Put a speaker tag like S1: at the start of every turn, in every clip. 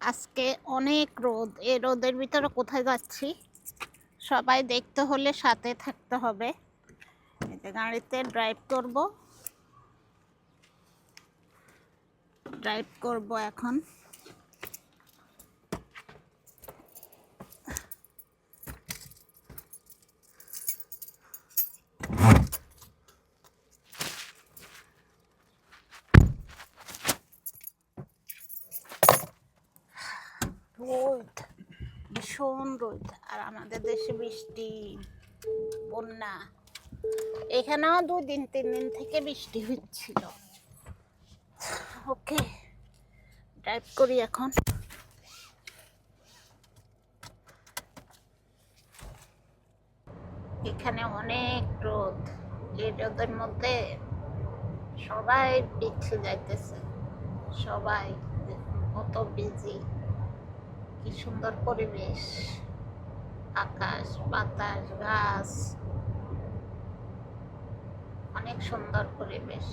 S1: আজকে অনেক রোদ। এ রোদের ভিতরে কোথায় যাচ্ছি? সবাই দেখতে হলে সাথে থাকতে হবে। এতে গাড়িতে ড্রাইভ করব। ড্রাইভ করব এখন রোদ ভীষণ রোদ আর আমাদের দেশে বৃষ্টি বন্যা। এখানেও দুই দিন তিন দিন থেকে বৃষ্টি হচ্ছিল। ওকে ড্রাইভ করি এখন। এখানে অনেক রোদ। এই রোদের মধ্যে সবাই পিছিয়ে যাইতেছে। সবাই কত বিজি কি সুন্দর পরিবেশ। আকাশ, বাতাস, গাছ। অনেক সুন্দর পরিবেশ।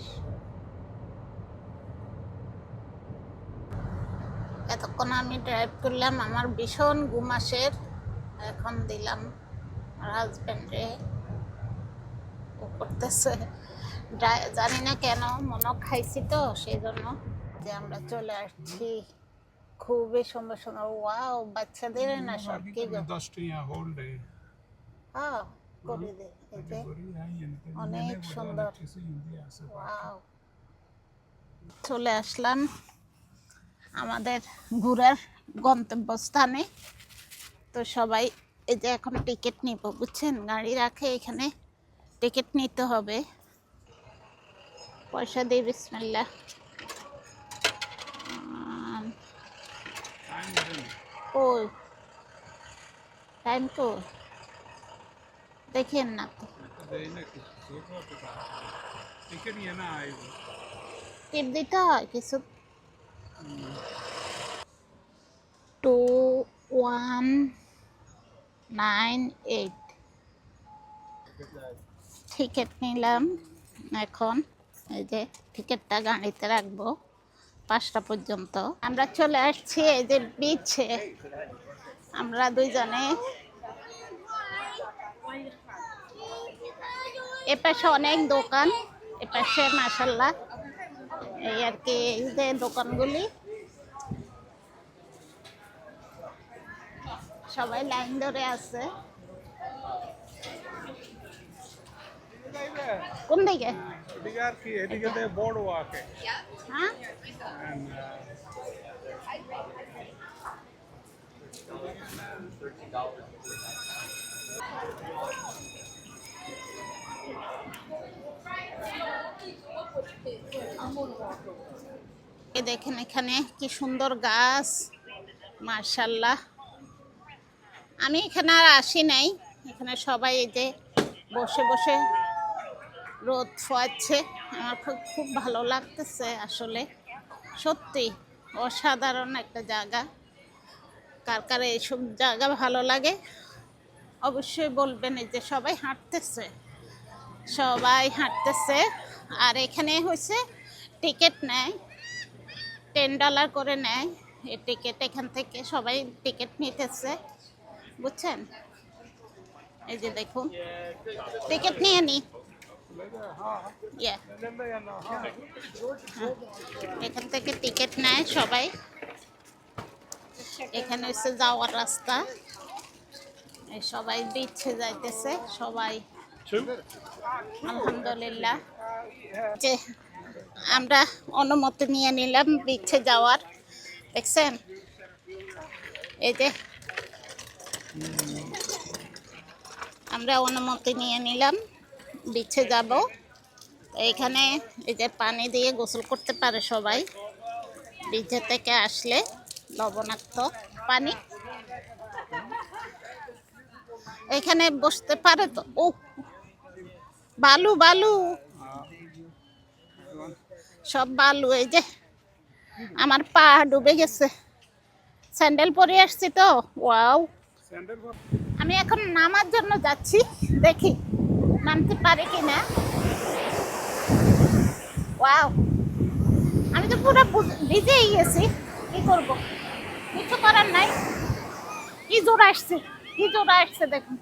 S1: এতক্ষণ আমি ড্রাইভ করলাম, আমার ভীষণ ঘুম আসের এখন দিলাম আমার হাজব্যান্ডে ও করতেছে। জানি না কেন মনে খাইছি তো, সেই জন্য। যে আমরা চলে আসছি। খুবই সুন্দর সুন্দর ওয়াও বাচ্চাদের না সব কি
S2: দশটিয়া হোল ডে
S1: হ্যাঁ করে দে যে। অনেক সুন্দর। ওয়াও। চলে আসলাম আমাদের ঘোরার গন্তব্যস্থানে। তো সবাই এই যে এখন টিকিট নিব বুঝছেন? গাড়ি রাখে এখানে টিকিট নিতে হবে। পয়সা দিই বিসমিল্লা কই? টাইম তো দেখেন না তো। টিপ দিতে হয় কিছু? Two one nine eight ticket নিলাম। এখন এই যে টিকিটটা গাড়িতে রাখব। পাঁচটা পর্যন্ত। আমরা চলে আসছি এই যে বিচে আমরা দুইজনে এপাশে অনেক দোকান, এপাশে মাসাল্লাহ এই আর কি এই যে দোকানগুলি। সবাই লাইন ধরে আছে। কোন দিকে? হ্যাঁ? এ দেখেন এখানে কি সুন্দর গাছ মার্শাল্লাহ আমি এখানে আর আসি নাই, এখানে সবাই এই যে বসে বসে রোদ ফোয়াচ্ছে আমার খুব খুব ভালো লাগতেছে আসলে। সত্যি অসাধারণ একটা জায়গা। কার কার এইসব জায়গা ভালো লাগে, অবশ্যই বলবেন এই যে সবাই হাঁটতেছে। সবাই হাঁটতেছে। আর এখানে হয়েছে টিকিট নেয়, টেন ডলার করে নেয়। এই টিকিট এখান থেকে সবাই টিকিট নিতেছে। বুঝছেন? এই যে দেখুন, টিকিট নিয়ে নি। ইয়ে এখান থেকে টিকিট নেয় সবাই। এখানে হচ্ছে যাওয়ার রাস্তা। এই সবাই দিচ্ছে যাইতেছে সবাই। আলহামদুলিল্লাহ। যে আমরা অনুমতি নিয়ে নিলাম বিচ্ছে যাওয়ার। দেখছেন? এই যে। আমরা অনুমতি নিয়ে নিলাম। বিচ্ছে যাব। এইখানে এই যে পানি দিয়ে গোসল করতে পারে সবাই। বিচে থেকে আসলে লবণাক্ত পানি। এখানে বসতে পারে তো। ও বালু বালু। সব বালু এই যে আমার পা ডুবে গেছে। স্যান্ডেল পরে আসছি তো। ওয়াও। আমি এখন নামার জন্য যাচ্ছি। দেখি। নামতে পারে কি না ওয়াও আমি তো পুরো ভিজেই গেছি। কি করব? কিছু করার নাই। কি জোর আসছে? কি জোর আসছে দেখুন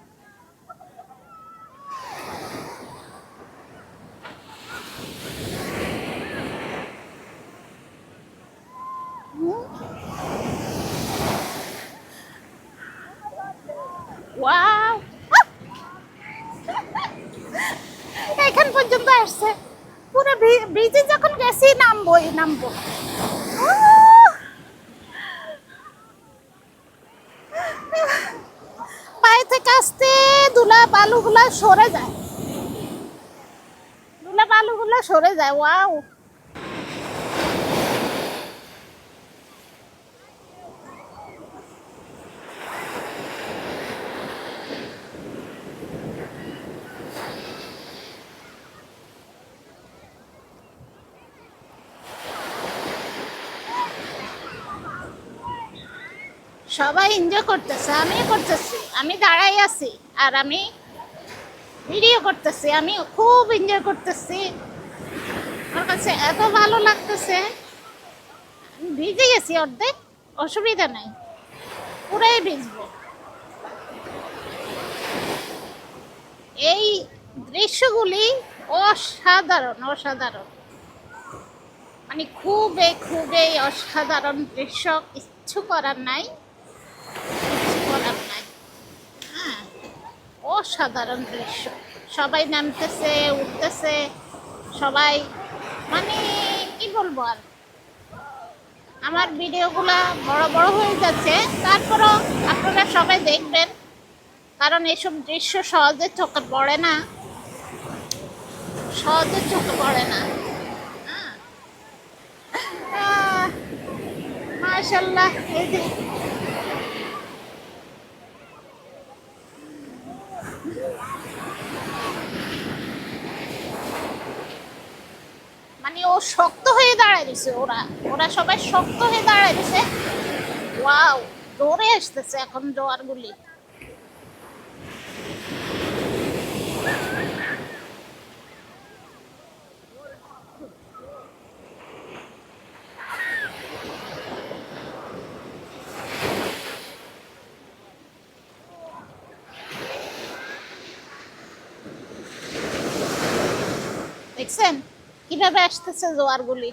S1: ওয়াও এখান পর্যন্ত আসছে। পুরো ব্রিজে যখন গেছি, নামবোই, নামবো। পায়ে থেকে আসতে দুলা বালুগুলা সরে যায়। দুলা বালুগুলা সরে যায়, ওয়াও। সবাই এনজয় করতেছে, আমিও করতেছি, আমি দাঁড়াই আছি আর আমি ভিডিও করতেছি, আমি খুব এনজয় করতেছি। আমার কাছে এত ভালো লাগতেছে। আমি ভিজে গেছি অর্ধেক, অসুবিধা নাই, পুরাই ভিজবো। এই দৃশ্যগুলি অসাধারণ অসাধারণ। মানে খুবই খুবই অসাধারণ দৃশ্য, কিচ্ছু করার নাই কিচ্ছু করার নাই হ্যাঁ অসাধারণ দৃশ্য। সবাই নামতেছে উঠতেছে সবাই মানে কি বলব আর? আমার ভিডিওগুলা বড় বড় হয়ে যাচ্ছে তারপরও আপনারা সবাই দেখবেন কারণ এসব দৃশ্য সহজে চোখে পড়ে না। সহজে চোখে পড়ে না। আহ, এই যে মানে ও শক্ত হয়ে দাঁড়ায় দিছে ওরা। ওরা সবাই শক্ত হয়ে দাঁড়ায় দিছে। ওয়াও, দৌড়ে আসতেছে এখন জোয়ারগুলি দেখছেন? কীভাবে আসতেছে জোয়ারগুলি?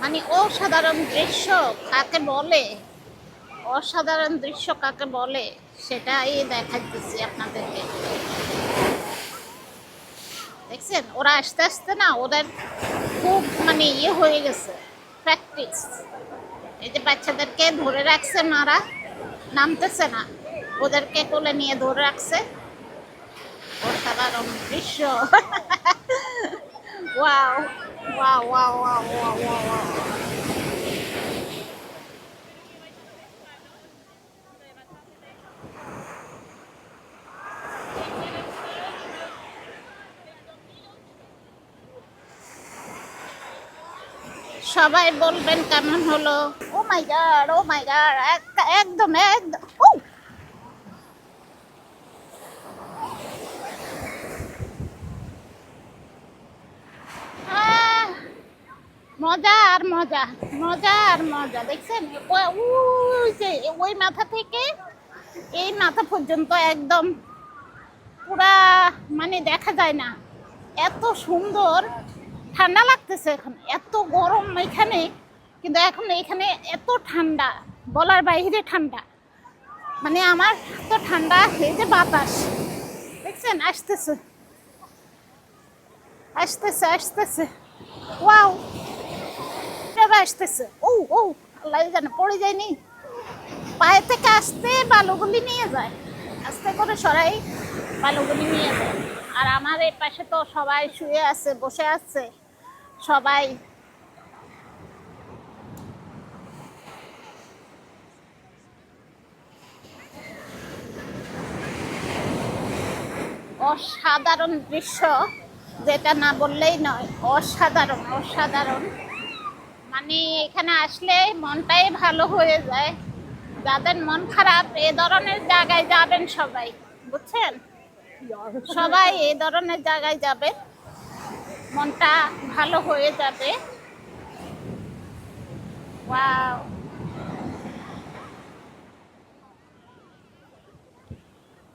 S1: মানে অসাধারণ দৃশ্য কাকে বলে? অসাধারণ দৃশ্য কাকে বলে? সেটাই দেখাইতেছি আপনাদেরকে। দেখছেন? ওরা আস্তে আস্তে না ওদের খুব মানে ইয়ে হয়ে গেছে প্র্যাকটিস এই যে বাচ্চাদেরকে ধরে রাখছে মারা, নামতেছে না। ওদেরকে কোলে নিয়ে ধরে রাখছে। অসাধারণ দৃশ্য। Wow wow wow wow wow wow সবাই বলবেন কেমন হলো? ও মাই গড ও মাই গড একদম একদম ও আহ, মজা আর মজা মজা আর মজা, দেখছেন? ওই যে, ওই মাথা থেকে এই মাথা পর্যন্ত একদম পুরা মানে দেখা যায় না। এত সুন্দর, ঠান্ডা লাগতেছে এখন, এত গরম এখানে, কিন্তু এখন এখানে এত ঠান্ডা, বলার বাইরে ঠান্ডা। মানে আমার তো ঠান্ডা, এই যে বাতাস, দেখছেন? আসতেছে। আসতেছে আসতেছে। ওয়াও! আসতেছে। ও ও আল্লাহ জানে পড়ে যায়নি পায়ে থেকে আসতে বালুগুলি নিয়ে যায়। আস্তে করে সরাই, বালুগুলি নিয়ে যায়। আর আমার এই পাশে তো সবাই শুয়ে আছে, বসে আছে। সবাই অসাধারণ দৃশ্য, যেটা না বললেই নয়, অসাধারণ অসাধারণ। আপনি এখানে আসলে মনটাই ভালো হয়ে যায়। যাদের মন খারাপ, এ ধরনের জায়গায় যাবেন সবাই, বুঝছেন? সবাই এ ধরনের জায়গায় যাবেন মনটা ভালো হয়ে যাবে। ওয়াও।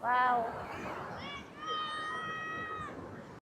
S1: ওয়াও।